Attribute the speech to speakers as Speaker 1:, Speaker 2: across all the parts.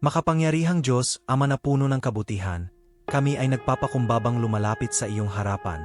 Speaker 1: Makapangyarihang Diyos, Ama na puno ng kabutihan, kami ay nagpapakumbabang lumalapit sa iyong harapan.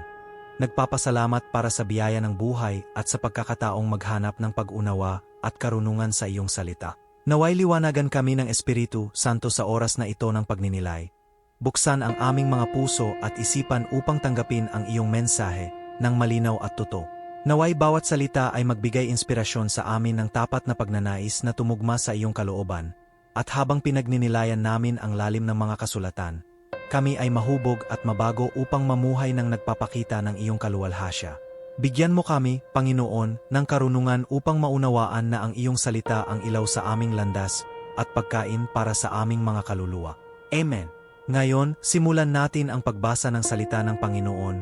Speaker 1: Nagpapasalamat para sa biyaya ng buhay at sa pagkakataong maghanap ng pag-unawa at karunungan sa iyong salita. Naway liwanagan kami ng Espiritu Santo sa oras na ito ng pagninilay. Buksan ang aming mga puso at isipan upang tanggapin ang iyong mensahe ng malinaw at totoo. Naway bawat salita ay magbigay inspirasyon sa amin ng tapat na pagnanais na tumugma sa iyong kalooban at habang pinagninilayan namin ang lalim ng mga kasulatan, kami ay mahubog at mabago upang mamuhay ng nagpapakita ng iyong kaluwalhasya. Bigyan mo kami, Panginoon, ng karunungan upang maunawaan na ang iyong salita ang ilaw sa aming landas at pagkain para sa aming mga kaluluwa. Amen. Ngayon, simulan natin ang pagbasa ng salita ng Panginoon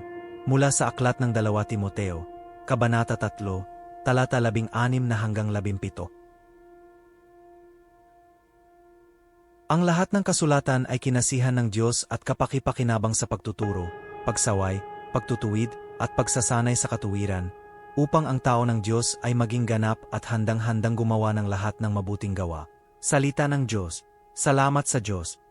Speaker 1: mula sa Aklat ng Dalawa Timoteo, Kabanata 3, talata 16 na hanggang 17. Ang lahat ng kasulatan ay kinasihan ng Diyos at kapakipakinabang sa pagtuturo, pagsaway, pagtutuwid, at pagsasanay sa katuwiran, upang ang tao ng Diyos ay maging ganap at handang-handang gumawa ng lahat ng mabuting gawa. Salita ng Diyos, salamat sa Diyos.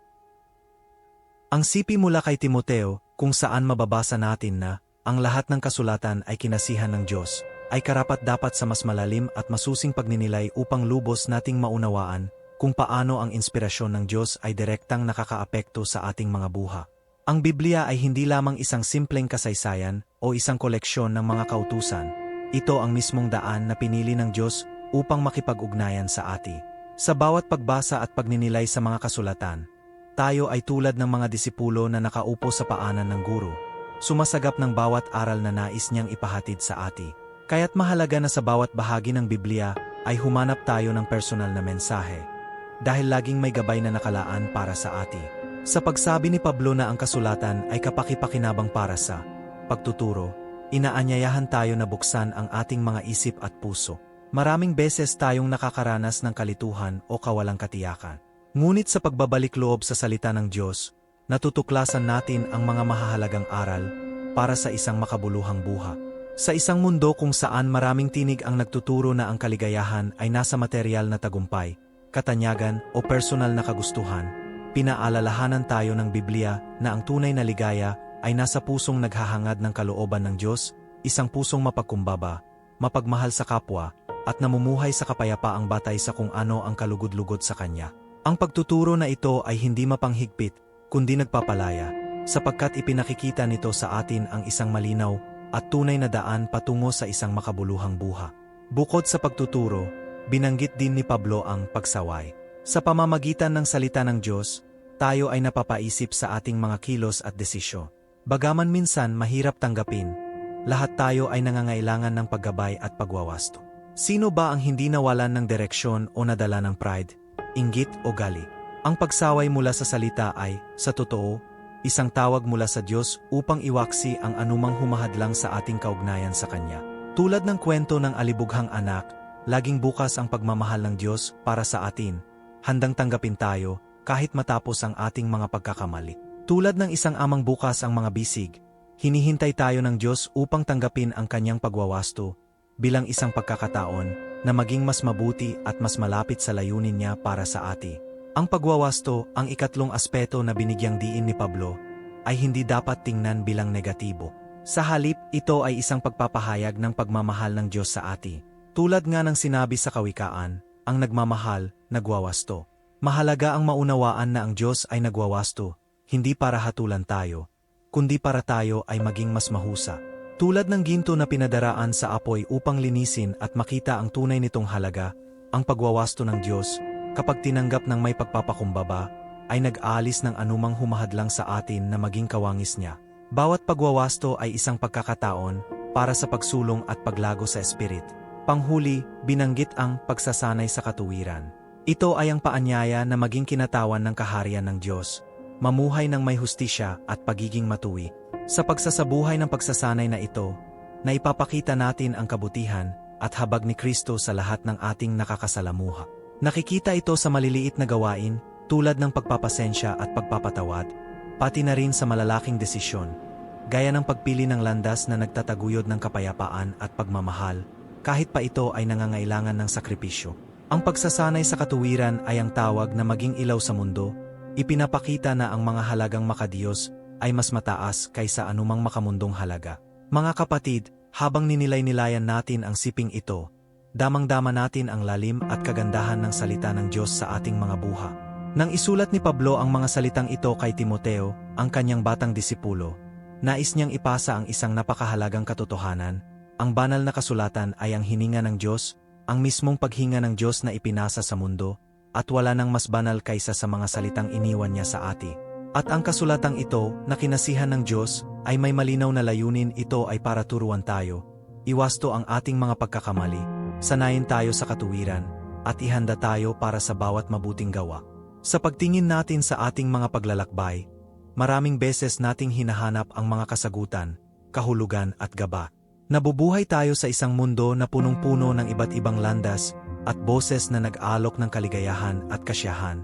Speaker 1: Ang sipi mula kay Timoteo, kung saan mababasa natin na, ang lahat ng kasulatan ay kinasihan ng Diyos, ay karapat-dapat sa mas malalim at masusing pagninilay upang lubos nating maunawaan kung paano ang inspirasyon ng Diyos ay direktang nakakaapekto sa ating mga buha. Ang Biblia ay hindi lamang isang simpleng kasaysayan o isang koleksyon ng mga kautusan. Ito ang mismong daan na pinili ng Diyos upang makipag-ugnayan sa ati. Sa bawat pagbasa at pagninilay sa mga kasulatan, tayo ay tulad ng mga disipulo na nakaupo sa paanan ng guro, sumasagap ng bawat aral na nais niyang ipahatid sa ati. Kaya't mahalaga na sa bawat bahagi ng Biblia ay humanap tayo ng personal na mensahe dahil laging may gabay na nakalaan para sa ati. Sa pagsabi ni Pablo na ang kasulatan ay kapakipakinabang para sa pagtuturo, inaanyayahan tayo na buksan ang ating mga isip at puso. Maraming beses tayong nakakaranas ng kalituhan o kawalang katiyakan. Ngunit sa pagbabalik loob sa salita ng Diyos, natutuklasan natin ang mga mahahalagang aral para sa isang makabuluhang buha. Sa isang mundo kung saan maraming tinig ang nagtuturo na ang kaligayahan ay nasa material na tagumpay, katanyagan o personal na kagustuhan, pinaalalahanan tayo ng Biblia na ang tunay na ligaya ay nasa pusong naghahangad ng kalooban ng Diyos, isang pusong mapagkumbaba, mapagmahal sa kapwa, at namumuhay sa kapayapaang batay sa kung ano ang kalugod-lugod sa Kanya. Ang pagtuturo na ito ay hindi mapanghigpit, kundi nagpapalaya, sapagkat ipinakikita nito sa atin ang isang malinaw at tunay na daan patungo sa isang makabuluhang buha. Bukod sa pagtuturo, binanggit din ni Pablo ang pagsaway. Sa pamamagitan ng salita ng Diyos, tayo ay napapaisip sa ating mga kilos at desisyon. Bagaman minsan mahirap tanggapin, lahat tayo ay nangangailangan ng paggabay at pagwawasto. Sino ba ang hindi nawalan ng direksyon o nadala ng pride, inggit o gali? Ang pagsaway mula sa salita ay, sa totoo, isang tawag mula sa Diyos upang iwaksi ang anumang humahadlang sa ating kaugnayan sa Kanya. Tulad ng kwento ng alibughang anak, laging bukas ang pagmamahal ng Diyos para sa atin, handang tanggapin tayo kahit matapos ang ating mga pagkakamali. Tulad ng isang amang bukas ang mga bisig, hinihintay tayo ng Diyos upang tanggapin ang kanyang pagwawasto bilang isang pagkakataon na maging mas mabuti at mas malapit sa layunin niya para sa ati. Ang pagwawasto, ang ikatlong aspeto na binigyang diin ni Pablo, ay hindi dapat tingnan bilang negatibo. Sa halip, ito ay isang pagpapahayag ng pagmamahal ng Diyos sa ati. Tulad nga ng sinabi sa kawikaan, ang nagmamahal, nagwawasto. Mahalaga ang maunawaan na ang Diyos ay nagwawasto, hindi para hatulan tayo, kundi para tayo ay maging mas mahusa. Tulad ng ginto na pinadaraan sa apoy upang linisin at makita ang tunay nitong halaga, ang pagwawasto ng Diyos, kapag tinanggap ng may pagpapakumbaba, ay nag-aalis ng anumang humahadlang sa atin na maging kawangis niya. Bawat pagwawasto ay isang pagkakataon para sa pagsulong at paglago sa espirit. Panghuli, binanggit ang pagsasanay sa katuwiran. Ito ay ang paanyaya na maging kinatawan ng kaharian ng Diyos, mamuhay ng may hustisya at pagiging matuwi. Sa pagsasabuhay ng pagsasanay na ito, na ipapakita natin ang kabutihan at habag ni Kristo sa lahat ng ating nakakasalamuha. Nakikita ito sa maliliit na gawain tulad ng pagpapasensya at pagpapatawad, pati na rin sa malalaking desisyon, gaya ng pagpili ng landas na nagtataguyod ng kapayapaan at pagmamahal, kahit pa ito ay nangangailangan ng sakripisyo. Ang pagsasanay sa katuwiran ay ang tawag na maging ilaw sa mundo, ipinapakita na ang mga halagang makadiyos ay mas mataas kaysa anumang makamundong halaga. Mga kapatid, habang ninilay-nilayan natin ang siping ito, damang-dama natin ang lalim at kagandahan ng salita ng Diyos sa ating mga buha. Nang isulat ni Pablo ang mga salitang ito kay Timoteo, ang kanyang batang disipulo, nais niyang ipasa ang isang napakahalagang katotohanan, ang banal na kasulatan ay ang hininga ng Diyos, ang mismong paghinga ng Diyos na ipinasa sa mundo, at wala nang mas banal kaysa sa mga salitang iniwan niya sa ati. At ang kasulatang ito, na kinasihan ng Diyos, ay may malinaw na layunin ito ay para turuan tayo, iwasto ang ating mga pagkakamali, sanayin tayo sa katuwiran, at ihanda tayo para sa bawat mabuting gawa. Sa pagtingin natin sa ating mga paglalakbay, maraming beses nating hinahanap ang mga kasagutan, kahulugan at gaba. Nabubuhay tayo sa isang mundo na punong-puno ng iba't ibang landas at boses na nag-alok ng kaligayahan at kasyahan.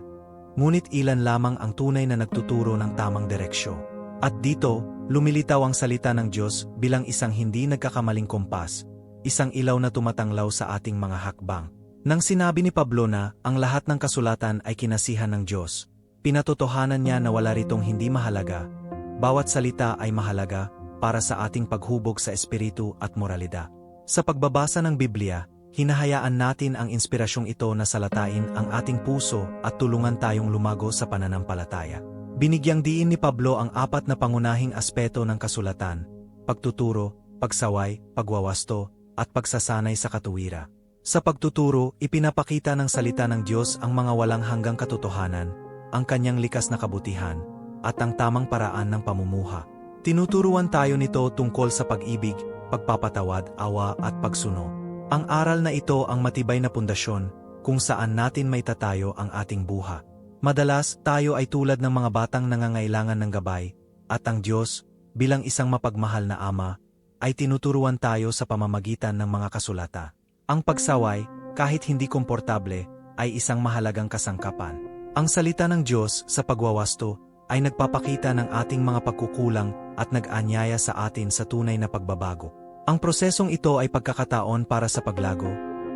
Speaker 1: Ngunit ilan lamang ang tunay na nagtuturo ng tamang direksyo. At dito, lumilitaw ang salita ng Diyos bilang isang hindi nagkakamaling kompas, isang ilaw na tumatanglaw sa ating mga hakbang. Nang sinabi ni Pablo na ang lahat ng kasulatan ay kinasihan ng Diyos, pinatotohanan niya na wala ritong hindi mahalaga. Bawat salita ay mahalaga para sa ating paghubog sa espiritu at moralidad. Sa pagbabasa ng Biblia, hinahayaan natin ang inspirasyong ito na salatain ang ating puso at tulungan tayong lumago sa pananampalataya. Binigyang diin ni Pablo ang apat na pangunahing aspeto ng kasulatan, pagtuturo, pagsaway, pagwawasto, at pagsasanay sa katuwira. Sa pagtuturo, ipinapakita ng salita ng Diyos ang mga walang hanggang katotohanan, ang kanyang likas na kabutihan, at ang tamang paraan ng pamumuha. Tinuturuan tayo nito tungkol sa pag-ibig, pagpapatawad, awa at pagsuno. Ang aral na ito ang matibay na pundasyon kung saan natin may tatayo ang ating buha. Madalas, tayo ay tulad ng mga batang nangangailangan ng gabay, at ang Diyos, bilang isang mapagmahal na Ama, ay tinuturuan tayo sa pamamagitan ng mga kasulata. Ang pagsaway, kahit hindi komportable, ay isang mahalagang kasangkapan. Ang salita ng Diyos sa pagwawasto ay nagpapakita ng ating mga pagkukulang at nag-anyaya sa atin sa tunay na pagbabago. Ang prosesong ito ay pagkakataon para sa paglago,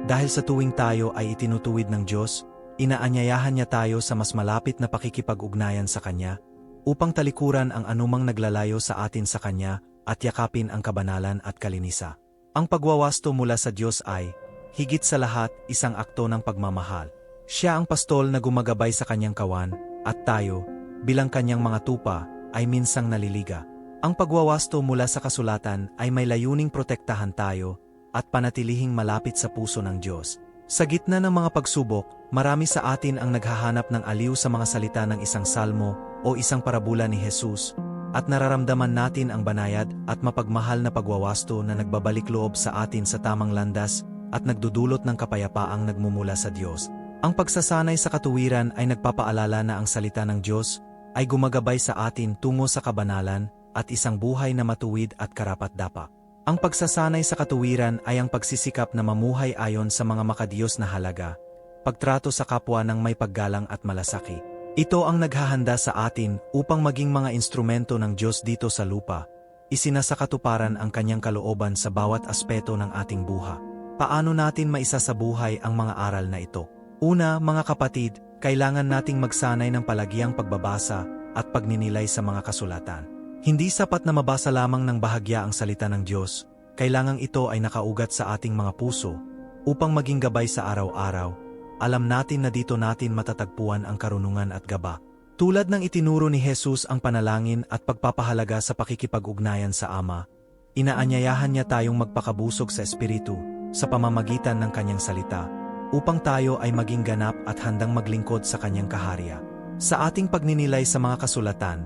Speaker 1: dahil sa tuwing tayo ay itinutuwid ng Diyos, inaanyayahan niya tayo sa mas malapit na pakikipag-ugnayan sa Kanya, upang talikuran ang anumang naglalayo sa atin sa Kanya at yakapin ang kabanalan at kalinisa. Ang pagwawasto mula sa Diyos ay, higit sa lahat, isang akto ng pagmamahal. Siya ang pastol na gumagabay sa kanyang kawan, at tayo, bilang kanyang mga tupa, ay minsang naliliga. Ang pagwawasto mula sa kasulatan ay may layuning protektahan tayo at panatilihing malapit sa puso ng Diyos. Sa gitna ng mga pagsubok, marami sa atin ang naghahanap ng aliw sa mga salita ng isang salmo o isang parabula ni Jesus, at nararamdaman natin ang banayad at mapagmahal na pagwawasto na nagbabalik loob sa atin sa tamang landas at nagdudulot ng kapayapaang nagmumula sa Diyos. Ang pagsasanay sa katuwiran ay nagpapaalala na ang salita ng Diyos ay gumagabay sa atin tungo sa kabanalan at isang buhay na matuwid at karapat-dapat. Ang pagsasanay sa katuwiran ay ang pagsisikap na mamuhay ayon sa mga makadiyos na halaga, pagtrato sa kapwa ng may paggalang at malasaki. Ito ang naghahanda sa atin upang maging mga instrumento ng Diyos dito sa lupa, isinasakatuparan ang kanyang kalooban sa bawat aspeto ng ating buha. Paano natin maisasabuhay ang mga aral na ito? Una, mga kapatid, kailangan nating magsanay ng palagiang pagbabasa at pagninilay sa mga kasulatan. Hindi sapat na mabasa lamang ng bahagya ang salita ng Diyos, kailangang ito ay nakaugat sa ating mga puso upang maging gabay sa araw-araw. Alam natin na dito natin matatagpuan ang karunungan at gaba. Tulad ng itinuro ni Jesus ang panalangin at pagpapahalaga sa pakikipag-ugnayan sa Ama, inaanyayahan niya tayong magpakabusog sa Espiritu sa pamamagitan ng kanyang salita upang tayo ay maging ganap at handang maglingkod sa kanyang kaharya. Sa ating pagninilay sa mga kasulatan,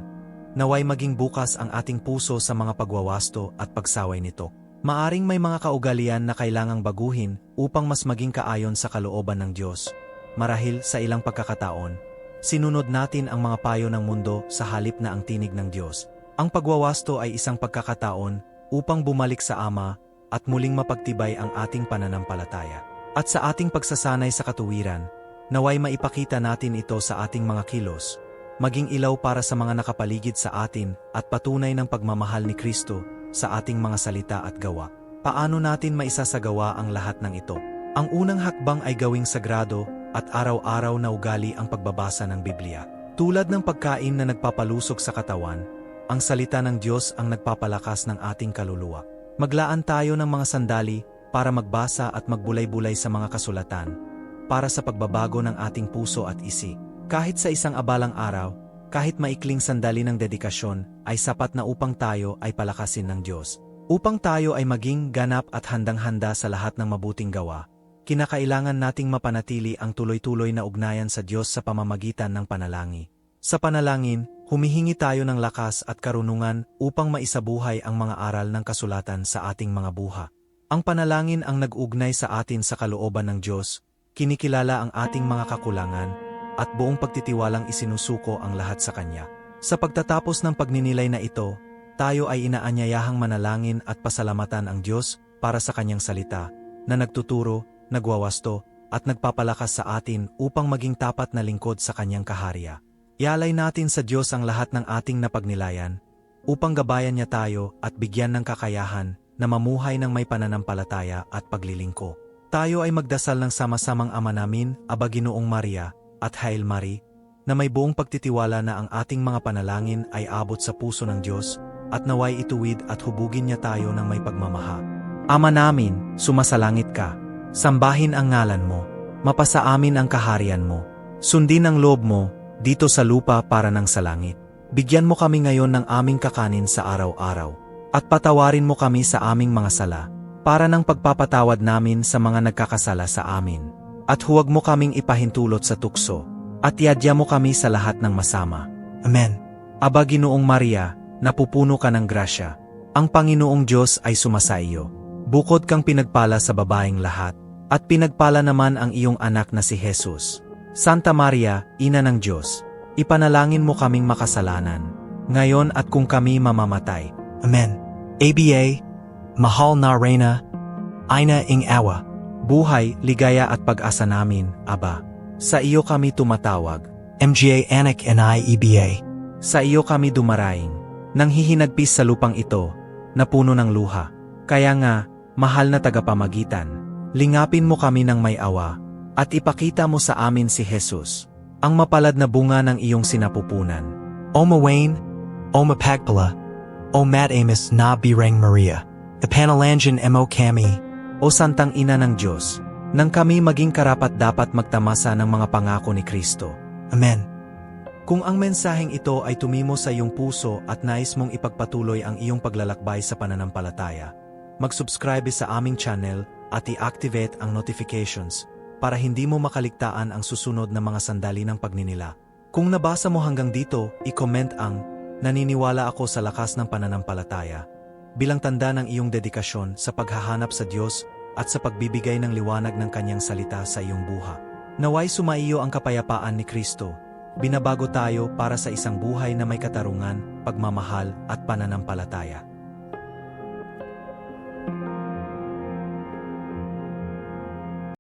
Speaker 1: naway maging bukas ang ating puso sa mga pagwawasto at pagsaway nito. Maaring may mga kaugalian na kailangang baguhin upang mas maging kaayon sa kalooban ng Diyos. Marahil sa ilang pagkakataon, sinunod natin ang mga payo ng mundo sa halip na ang tinig ng Diyos. Ang pagwawasto ay isang pagkakataon upang bumalik sa Ama at muling mapagtibay ang ating pananampalataya. At sa ating pagsasanay sa katuwiran, naway maipakita natin ito sa ating mga kilos, maging ilaw para sa mga nakapaligid sa atin at patunay ng pagmamahal ni Kristo sa ating mga salita at gawa. Paano natin maisasagawa ang lahat ng ito? Ang unang hakbang ay gawing sagrado at araw-araw na ugali ang pagbabasa ng Biblia. Tulad ng pagkain na nagpapalusog sa katawan, ang salita ng Diyos ang nagpapalakas ng ating kaluluwa. Maglaan tayo ng mga sandali para magbasa at magbulay-bulay sa mga kasulatan, para sa pagbabago ng ating puso at isi. Kahit sa isang abalang araw, kahit maikling sandali ng dedikasyon, ay sapat na upang tayo ay palakasin ng Diyos. Upang tayo ay maging ganap at handang-handa sa lahat ng mabuting gawa, kinakailangan nating mapanatili ang tuloy-tuloy na ugnayan sa Diyos sa pamamagitan ng panalangin. Sa panalangin, humihingi tayo ng lakas at karunungan upang maisabuhay ang mga aral ng kasulatan sa ating mga buha. Ang panalangin ang nag-ugnay sa atin sa kalooban ng Diyos, kinikilala ang ating mga kakulangan, at buong pagtitiwalang isinusuko ang lahat sa Kanya. Sa pagtatapos ng pagninilay na ito, tayo ay inaanyayahang manalangin at pasalamatan ang Diyos para sa Kanyang salita, na nagtuturo, nagwawasto, at nagpapalakas sa atin upang maging tapat na lingkod sa Kanyang kaharya. Ialay natin sa Diyos ang lahat ng ating napagnilayan, upang gabayan niya tayo at bigyan ng kakayahan na mamuhay ng may pananampalataya at paglilingko. Tayo ay magdasal ng sama-samang Ama namin, Aba Ginoong Maria, at Hail Mary, na may buong pagtitiwala na ang ating mga panalangin ay abot sa puso ng Diyos, at naway ituwid at hubugin niya tayo ng may pagmamaha. Ama namin, sumasalangit ka, sambahin ang ngalan mo, mapasa amin ang kaharian mo, sundin ang loob mo, dito sa lupa para ng sa langit. Bigyan mo kami ngayon ng aming kakanin sa araw-araw, at patawarin mo kami sa aming mga sala, para ng pagpapatawad namin sa mga nagkakasala sa amin. At huwag mo kaming ipahintulot sa tukso, at yadya mo kami sa lahat ng masama. Amen. Aba Ginoong Maria, napupuno ka ng grasya. Ang Panginoong Diyos ay sumasa iyo. Bukod kang pinagpala sa babaeng lahat, at pinagpala naman ang iyong anak na si Jesus. Santa Maria, Ina ng Diyos, ipanalangin mo kaming makasalanan, ngayon at kung kami mamamatay. Amen. ABA, Mahal na Reyna, Ina ing Awa, buhay, ligaya at pag-asa namin, Aba. Sa iyo kami tumatawag. MGA Anak and I EBA. Sa iyo kami dumaraing, nang hihinagpis sa lupang ito, na puno ng luha. Kaya nga, mahal na tagapamagitan, lingapin mo kami ng may awa, at ipakita mo sa amin si Jesus, ang mapalad na bunga ng iyong sinapupunan. O Mawain, O Mapagpala, O Mat Amos na Bireng Maria, the Panalangian Mo Kami, O Santang Ina ng Diyos, nang kami maging karapat dapat magtamasa ng mga pangako ni Kristo. Amen. Kung ang mensaheng ito ay tumimo sa iyong puso at nais mong ipagpatuloy ang iyong paglalakbay sa pananampalataya, mag-subscribe sa aming channel at i-activate ang notifications para hindi mo makaligtaan ang susunod na mga sandali ng pagninila. Kung nabasa mo hanggang dito, i-comment ang naniniwala ako sa lakas ng pananampalataya bilang tanda ng iyong dedikasyon sa paghahanap sa Diyos at sa pagbibigay ng liwanag ng kanyang salita sa iyong buha. Naway sumaiyo ang kapayapaan ni Kristo. Binabago tayo para sa isang buhay na may katarungan, pagmamahal at pananampalataya.